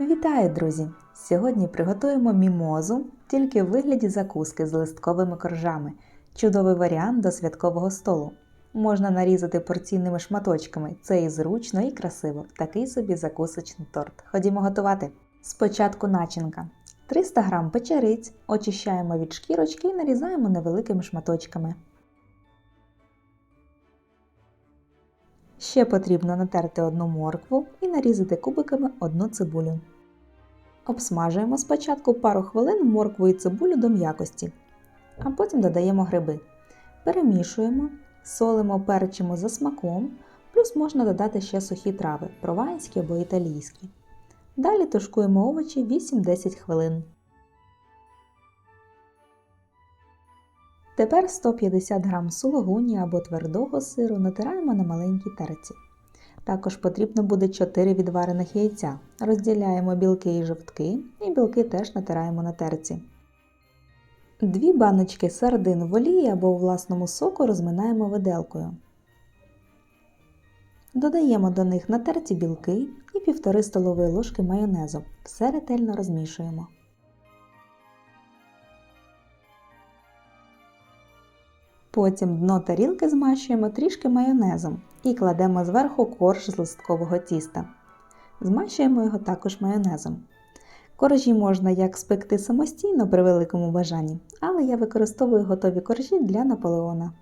Вітаю, друзі! Сьогодні приготуємо мімозу тільки в вигляді закуски з листковими коржами. Чудовий варіант до святкового столу. Можна нарізати порційними шматочками. Це і зручно, і красиво. Такий собі закусочний торт. Ходімо готувати. Спочатку начинка. 300 г печериць очищаємо від шкірочки і нарізаємо невеликими шматочками. Ще потрібно натерти одну моркву і нарізати кубиками одну цибулю. Обсмажуємо спочатку пару хвилин моркву і цибулю до м'якості, а потім додаємо гриби. Перемішуємо, солимо, перчимо за смаком, плюс можна додати ще сухі трави прованські або італійські. Далі тушкуємо овочі 8-10 хвилин. Тепер 150 г сулугуні або твердого сиру натираємо на маленькій терці. Також потрібно буде 4 відварених яйця. Розділяємо білки і жовтки, і білки теж натираємо на терці. Дві баночки сардин в олії або у власному соку розминаємо виделкою. Додаємо до них на терці білки і 1,5 столової ложки майонезу. Все ретельно розмішуємо. Потім дно тарілки змащуємо трішки майонезом і кладемо зверху корж з листкового тіста. Змащуємо його також майонезом. Коржі можна як спекти самостійно при великому бажанні, але я використовую готові коржі для наполеона.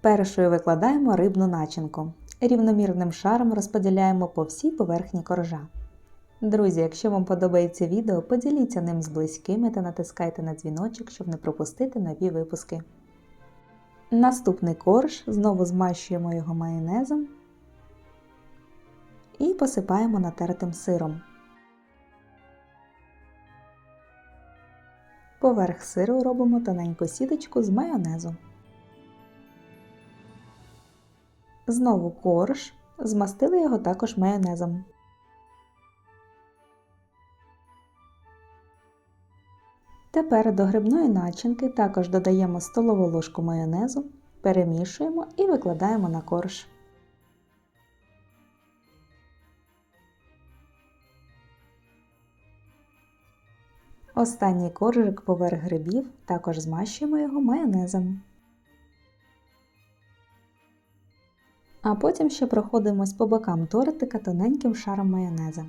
Першою викладаємо рибну начинку. Рівномірним шаром розподіляємо по всій поверхні коржа. Друзі, якщо вам подобається відео, поділіться ним з близькими та натискайте на дзвіночок, щоб не пропустити нові випуски. Наступний корж знову змащуємо його майонезом і посипаємо натертим сиром. Поверх сиру робимо тоненьку сіточку з майонезу. Знову корж, змастили його також майонезом. Тепер до грибної начинки також додаємо столову ложку майонезу, перемішуємо і викладаємо на корж. Останній коржик поверх грибів також змащуємо його майонезом. А потім ще проходимось по бокам тортика тоненьким шаром майонеза.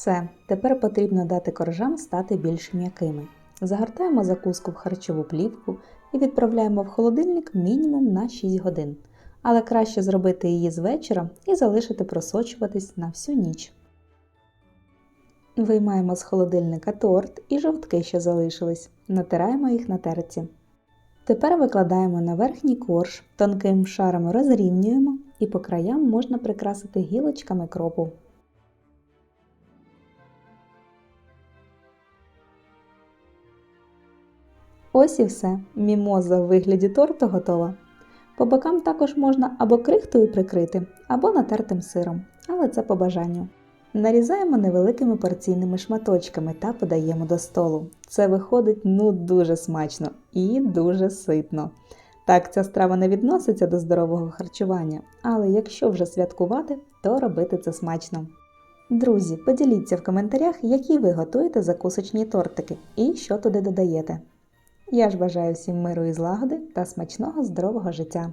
Все, тепер потрібно дати коржам стати більш м'якими. Загортаємо закуску в харчову плівку і відправляємо в холодильник мінімум на 6 годин. Але краще зробити її з вечора і залишити просочуватись на всю ніч. Виймаємо з холодильника торт і жовтки, що залишились, натираємо їх на терці. Тепер викладаємо на верхній корж, тонким шаром розрівнюємо і по краям можна прикрасити гілочками кропу. Ось і все. Мімоза в вигляді торту готова. По бокам також можна або крихтою прикрити, або натертим сиром, але це по бажанню. Нарізаємо невеликими порційними шматочками та подаємо до столу. Це виходить ну дуже смачно і дуже ситно. Так, ця страва не відноситься до здорового харчування, але якщо вже святкувати, то робити це смачно. Друзі, поділіться в коментарях, які ви готуєте закусочні тортики і що туди додаєте. Я ж бажаю всім миру і злагоди та смачного здорового життя!